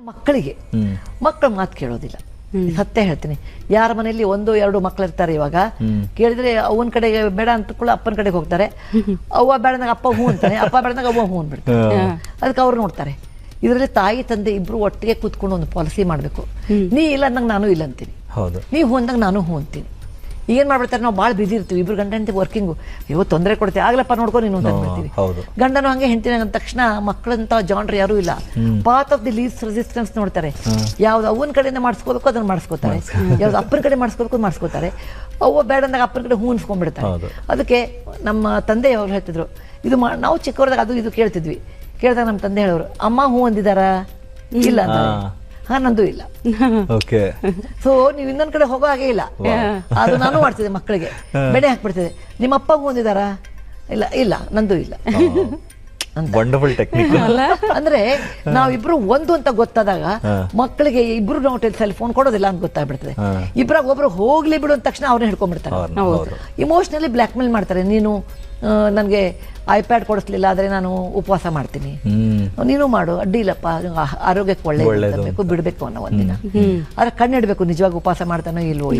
ಮಕ್ಕಳಿಗೆ. ಮಕ್ಕಳು ಮಾತು ಕೇಳೋದಿಲ್ಲ. ಸತ್ಯ ಹೇಳ್ತೀನಿ. ಯಾರ ಮನೆಯಲ್ಲಿ ಒಂದು ಎರಡು ಮಕ್ಳು ಇರ್ತಾರೆ ಇವಾಗ. ಕೇಳಿದ್ರೆ ಅವನ ಕಡೆಗೆ ಬೇಡ ಅಂತ ಕೂಡ ಅಪ್ಪನ ಕಡೆಗೆ ಹೋಗ್ತಾರೆ. ಅವ್ವ ಬೇಡದಾಗ ಅಪ್ಪ ಹೂ ಅಂತಾನೆ. ಅಪ್ಪ ಬೇಡದಾಗ ಅವ್ವ ಹೂ ಅಂದ್ಬಿಡ್ತಾರೆ. ಅದಕ್ಕೆ ಅವ್ರು ನೋಡ್ತಾರೆ. ಇದರಲ್ಲಿ ತಾಯಿ ತಂದೆ ಇಬ್ರು ಒಟ್ಟಿಗೆ ಕೂತ್ಕೊಂಡು ಒಂದು ಪಾಲಿಸಿ ಮಾಡಬೇಕು. ನೀ ಇಲ್ಲ ಅಂದಂಗೆ ನಾನು ಇಲ್ಲ ಅಂತೀನಿ. ಹೌದು. ನೀವು ಹೂ ಅಂದಂಗೆ ನಾನು ಹೂ ಅಂತೀನಿ. ಏನ್ ಮಾಡ್ಬಿಡ್ತಾರೆ? ನಾವು ಬಾಳ ಬಿಸಿ ಇರ್ತೀವಿ. ಇಬ್ರು ಗಂಡ ಹೆಂಡತಿ ವರ್ಕಿಂಗು ಅಯ್ಯೋ ತೊಂದರೆ ಕೊಡ್ತೀವಿ ಆಗ್ಲಪ್ಪ ನೋಡ್ಕೊ ನೀನು ಅಂತ ಹೌದು. ಗಂಡನು ಹಂಗೆ ಹೆಂಡತಿನ ಅಂದ ತಕ್ಷಣ ಮಕ್ಕಳಂತ ಜಾನ್ರ್ ಯಾರು ಇಲ್ಲ. Path of the least resistance ನೋಡ್ತಾರೆ. ಯಾವ್ದು ಅವನ ಕಡೆಯಿಂದ ಮಾಡಿಸ್ಕೋಬೇಕು ಅದನ್ನ ಮಾಡಿಸ್ಕೋತಾರೆ. ಯಾವ್ದು ಅಪ್ಪನ ಕಡೆ ಮಾಡಿಸ್ಕೋಬೇಕು ಮಾಡಿಸ್ಕೋತಾರೆ. ಅವ್ವ ಬೇಡ ಅಂದಾಗ ಅಪ್ಪನ ಕಡೆ ಹೂ ಅನ್ಸ್ಕೊಂಡ್ಬಿಡ್ತಾರೆ ಅದಕ್ಕೆ ನಮ್ಮ ತಂದೆ ಅವ್ರು ಹೇಳ್ತಿದ್ರು ಇದು ಮಾ- ನಾವು ಚಿಕ್ಕವ್ರದಾಗ ಅದು ಇದು ಕೇಳ್ತಿದ್ವಿ. ಕೇಳಿದಾಗ ನಮ್ಮ ತಂದೆ ಹೇಳೋರು ಅಮ್ಮ ಹೂ ಅಂದಿದಾರ? ಇಲ್ಲ ಅಂತಾರೆ. ಹಾ. ನಂದು ಇಲ್ಲ. ಓಕೆ ಸೊ ನೀವು ಇನ್ನೊಂದ್ ಕಡೆ ಹೋಗೋ ಹಾಗೆ ಇಲ್ಲ. ಅದು ನಾನು ಮಾಡ್ತಿದ್ದೆ ಮಕ್ಕಳಿಗೆ. ಬೆಳೆ ಹಾಕ್ಬಿಡ್ತಿದ್ದೆ. ನಿಮ್ಮ ಅಪ್ಪ ಹೋಗಿದಾರ ಇಲ್ಲ ಇಲ್ಲ ನಂದು ಇಲ್ಲ. ವಂಡರ್ಫುಲ್ ಟೆಕ್ನಿಕ್ ಅಂದ್ರೆ ನಾವಿಬ್ರು ಒಂದು ಅಂತ ಗೊತ್ತಾದಾಗ ಮಕ್ಕಳಿಗೆ ಇಬ್ರು ನಾವು ಸೆಲ್ ಫೋನ್ ಕೊಡೋದಿಲ್ಲ ಅಂತ ಗೊತ್ತಾಗ್ಬಿಡ್ತದೆ. ಇಬ್ರಾಗ ಒಬ್ರು ಹೋಗ್ಲಿ ಬಿಡು ಅಂದ ತಕ್ಷಣ ಅವ್ರನ್ನ ಹಿಡ್ಕೊಂಡ್ಬಿಡ್ತಾರೆ. ಇಮೋಷನಲಿ ಬ್ಲ್ಯಾಕ್ ಮೇಲ್ ಮಾಡ್ತಾರೆ. ನೀನು ನನಗೆ ಐಪ್ಯಾಡ್ ಕೊಡಿಸ್ಲಿಲ್ಲ ಆದರೆ ನಾನು ಉಪವಾಸ ಮಾಡ್ತೀನಿ. ನೀನು ಮಾಡು ಅಡ್ಡಿ ಇಲ್ಲಪ್ಪ ಆರೋಗ್ಯಕ್ಕೆ ಒಳ್ಳೇದು ಬಿಡಬೇಕು ಅನ್ನೋ ಒಂದಿನ. ಆದ್ರೆ ಕಣ್ಣಿಡಬೇಕು ನಿಜವಾಗಿ ಉಪವಾಸ ಮಾಡ್ತಾನೋ ಇಲ್ವೋ